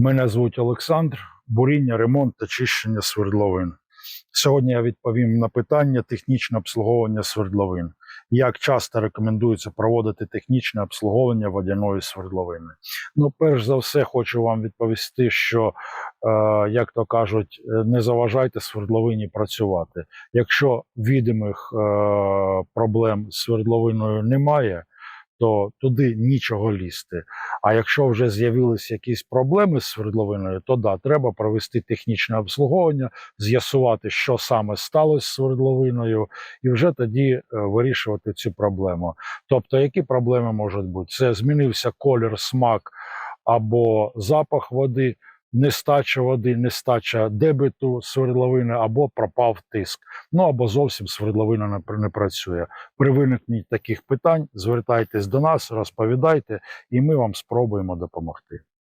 Мене звуть Олександр. Буріння, ремонт та чищення свердловин. Сьогодні я відповім на питання технічне обслуговування свердловин. Як часто рекомендується проводити технічне обслуговування водяної свердловини? Ну, перш за все, хочу вам відповісти, що, е, як то кажуть, е, не заважайте свердловині працювати. Якщо відомих е, проблем з свердловиною немає, то туди нічого лізти. А якщо вже з'явилися якісь проблеми з свердловиною, то да, треба провести технічне обслуговування, з'ясувати, що саме сталося з свердловиною, і вже тоді е, вирішувати цю проблему. Тобто, які проблеми можуть бути? Це змінився колір, смак або запах води, нестача води, нестача дебету свердловини, або пропав тиск. Ну або зовсім свердловина не працює. При виникненні таких питань звертайтесь до нас, розповідайте, і ми вам спробуємо допомогти.